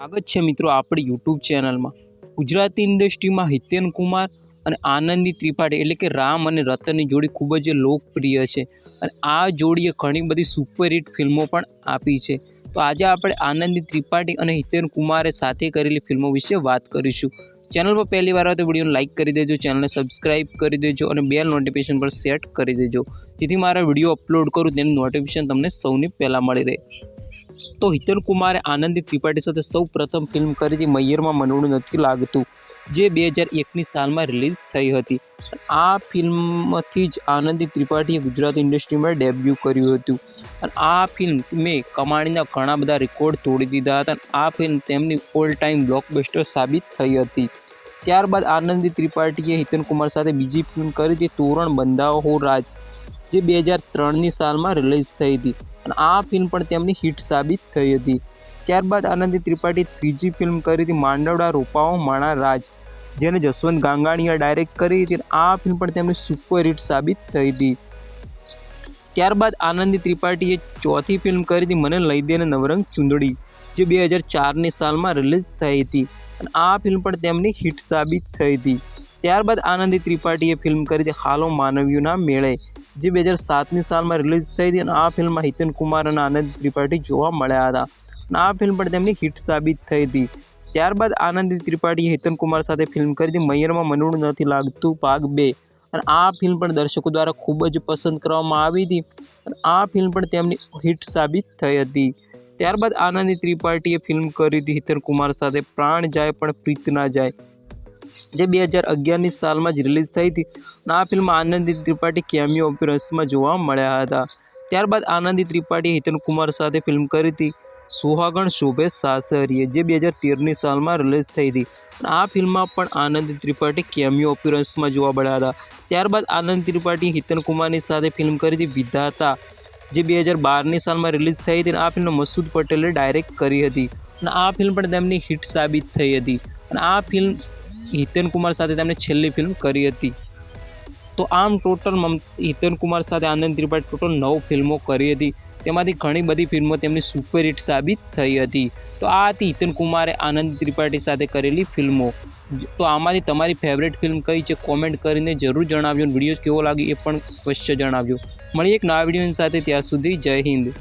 સ્વાગત છે મિત્રો આપણી યુટ્યુબ ચેનલમાં. ગુજરાતી ઇન્ડસ્ટ્રીમાં હિતેન કુમાર અને આનંદી ત્રિપાઠી એટલે કે રામ અને રતનની જોડી ખૂબ જ લોકપ્રિય છે. અને આ જોડીએ ઘણી બધી સુપરહિટ ફિલ્મો પણ આપી છે. તો આજે આપણે આનંદી ત્રિપાઠી અને હિતેન કુમારે સાથે કરેલી ફિલ્મો વિશે વાત કરીશું. ચેનલ પર પહેલી વાર આવે તો વિડીયોને લાઇક કરી દેજો, ચેનલને સબસ્ક્રાઇબ કરી દેજો અને બેલ નોટિફિકેશન પર સેટ કરી દેજો. જેથી મારા વીડિયો અપલોડ કરું તેનું નોટિફિકેશન તમને સૌની પહેલાં મળી રહે. તો હિતન કુમારે આનંદી ત્રિપાઠી સાથે સૌ પ્રથમ ફિલ્મ કરી હતી મૈયરમાં મનોડું નથી લાગતું, જે બે હજાર એકની સાલમાં રિલીઝ થઈ હતી. આ ફિલ્મથી જ આનંદી ત્રિપાઠીએ ગુજરાતી ઇન્ડસ્ટ્રીમાં ડેબ્યુ કર્યું હતું. અને આ ફિલ્મ મેં કમાણીના ઘણા બધા રેકોર્ડ તોડી દીધા હતા અને આ ફિલ્મ તેમની ઓલ ટાઈમ બ્લોકબસ્ટર સાબિત થઈ હતી. ત્યારબાદ આનંદી ત્રિપાઠીએ હિતન કુમાર સાથે બીજી ફિલ્મ કરી હતી તોરણ બંધાઓ હો રાજ જે બે હજાર ત્રણની સાલમાં રિલીઝ થઈ હતી. અને આ ફિલ્મ પણ તેમની હિટ સાબિત થઈ હતી. ત્યારબાદ આનંદી ત્રિપાઠી ત્રીજી ફિલ્મ કરી હતી માંડવડા રોપાઓ માણા રાજ, જેને જસવંત ગાંગાણીએ ડાયરેક્ટ કરી હતી આ ફિલ્મ પણ તેમની સુપર હિટ સાબિત થઈ હતી. ત્યારબાદ આનંદી ત્રિપાઠીએ ચોથી ફિલ્મ કરી હતી મને લઈ દે ને નવરંગ ચુંદડી, જે બે હજાર ચારની સાલમાં રિલીઝ થઈ હતી. અને આ ફિલ્મ પણ તેમની હિટ સાબિત થઈ હતી. ત્યારબાદ આનંદી ત્રિપાઠીએ ફિલ્મ કરી હતી હાલો માનવીઓના મેળે જે બે હજાર સાતની સાલમાં રિલીઝ થઈ હતી અને આ ફિલ્મમાં હિતેન કુમાર અને આનંદ ત્રિપાઠી જોવા મળ્યા હતા. અને આ ફિલ્મ પણ તેમની હિટ સાબિત થઈ હતી. ત્યારબાદ આનંદી ત્રિપાઠીએ હિતન કુમાર સાથે ફિલ્મ કરી હતી. મૈયરમાં મનુડ નથી લાગતું ભાગ બે. અને આ ફિલ્મ પણ દર્શકો દ્વારા ખૂબ જ પસંદ કરવામાં આવી હતી. અને આ ફિલ્મ પણ તેમની હિટ સાબિત થઈ હતી. ત્યારબાદ આનંદી ત્રિપાઠીએ ફિલ્મ કરી હતી હિતન કુમાર સાથે પ્રાણ જાય પણ પ્રીત ના જાય. જે બે હજાર અગિયારની સાલમાં જ રિલીઝ થઈ હતી. અને આ ફિલ્મ આનંદી ત્રિપાઠી કેમિયો અપીરન્સમાં જોવા મળ્યા હતા. ત્યારબાદ આનંદી ત્રિપાઠી હિતન કુમાર સાથે ફિલ્મ કરી હતી. સુહાગણ શોભે સાસરીએ, જે બે હજાર તેરની સાલમાં રિલીઝ થઈ હતી. આ ફિલ્મમાં પણ આનંદી ત્રિપાઠી કેમિયો અપીરન્સમાં જોવા મળ્યા હતા. ત્યારબાદ આનંદ ત્રિપાઠી હિતન કુમારની સાથે ફિલ્મ કરી હતી વિધાતા, જે બે હજાર બારની સાલમાં રિલીઝ થઈ હતી અને આ ફિલ્મ મસૂદ પટેલે ડાયરેક્ટ કરી હતી. અને આ ફિલ્મ પણ તેમની હિટ સાબિત થઈ હતી. અને આ ફિલ્મ હિતન કુમાર સાથે તેમણે છેલ્લી ફિલ્મ કરી હતી. તો આમ ટોટલ હિતેન કુમાર સાથે આનંદ ત્રિપાઠી ટોટલ નવ ફિલ્મો કરી હતી. તેમાંથી ઘણી બધી ફિલ્મો તેમની સુપરહિટ સાબિત થઈ હતી. તો આ હતી હિતેન કુમારે આનંદ ત્રિપાઠી સાથે કરેલી ફિલ્મો. તો આમાંથી તમારી ફેવરેટ ફિલ્મ કઈ છે? કોમેન્ટ કરીને જરૂર જણાવજો વીડિયો કેવો લાગ્યો એ પણ અવશ્ય જણાવજો. મળી એક નવા વિડીયોની સાથે, ત્યાં સુધી જય હિન્દ.